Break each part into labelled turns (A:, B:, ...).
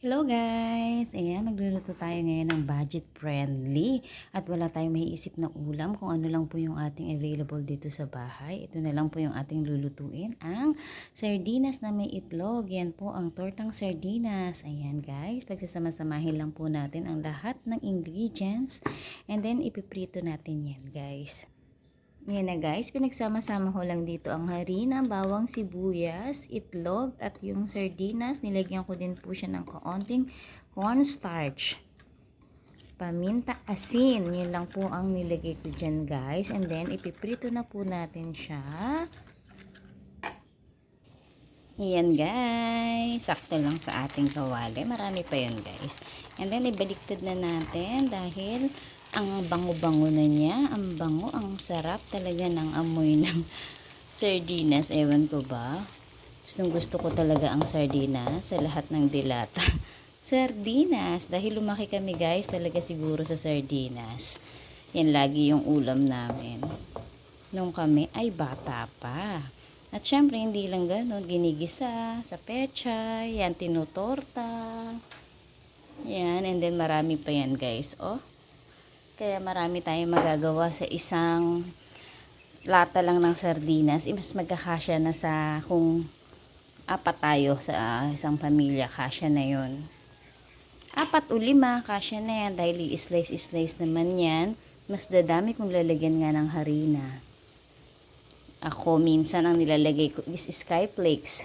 A: Hello guys! Ayan, magluluto tayo ngayon ng budget friendly at wala tayong maiisip na ulam kung ano lang po yung ating available dito sa bahay. Ito na lang po yung ating lulutuin, ang sardinas na may itlog. Yan po ang tortang sardinas. Ayan guys, pagsasama-samahin lang po natin ang lahat ng ingredients and then ipiprito natin yan guys. Yan na guys, pinagsama-sama ko lang dito ang harina, bawang sibuyas, itlog at yung sardinas. Nilagyan ko din po siya ng kaunting cornstarch. Paminta asin, yun lang po ang nilagay ko dyan guys. And then ipiprito na po natin siya. Yan guys, sakto lang sa ating kawali. Marami pa yun guys. And then ibaliktad na natin dahil ang bango-bango na niya. Ang bango, ang sarap talaga ng amoy ng sardinas. Ewan ko ba? Gustong gusto ko talaga ang sardinas sa lahat ng dilata. sardinas. Dahil lumaki kami guys, talaga siguro sa sardinas. Yan lagi yung ulam namin. Nung kami ay bata pa. At syempre, hindi lang gano'n. Ginigisa sa pecha. Yan, tinutorta. Yan, and then marami pa yan guys. Oh, kaya marami tayong magagawa sa isang lata lang ng sardinas. Eh, mas magkakasya na sa kung apat tayo sa isang pamilya, kasya na yon. Apat o lima, kasya na yan. Dahil i-slice-slice naman yan. Mas dadami kung lalagyan nga ng harina. Ako, minsan ang nilalagay ko is skyflakes.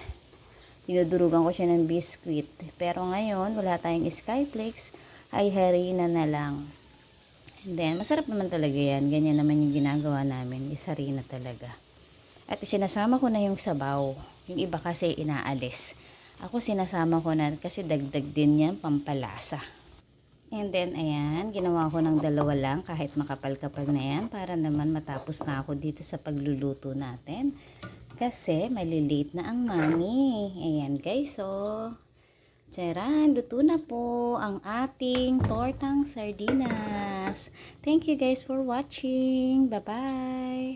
A: Dinudurugan ko siya ng biscuit. Pero ngayon, wala tayong skyflakes, ay harina na lang. Then, masarap naman talaga yan. Ganyan naman yung ginagawa namin. Is harina talaga. At sinasama ko na yung sabaw. Yung iba kasi inaalis. Ako sinasama ko na kasi dagdag din yan pampalasa. And then, ayan, ginawa ko ng dalawa lang kahit makapal-kapal na yan para naman matapos na ako dito sa pagluluto natin. Kasi malilate na ang mami. Ayan guys, so Charan, luto na po ang ating tortang sardinas. Thank you guys for watching. Bye-bye!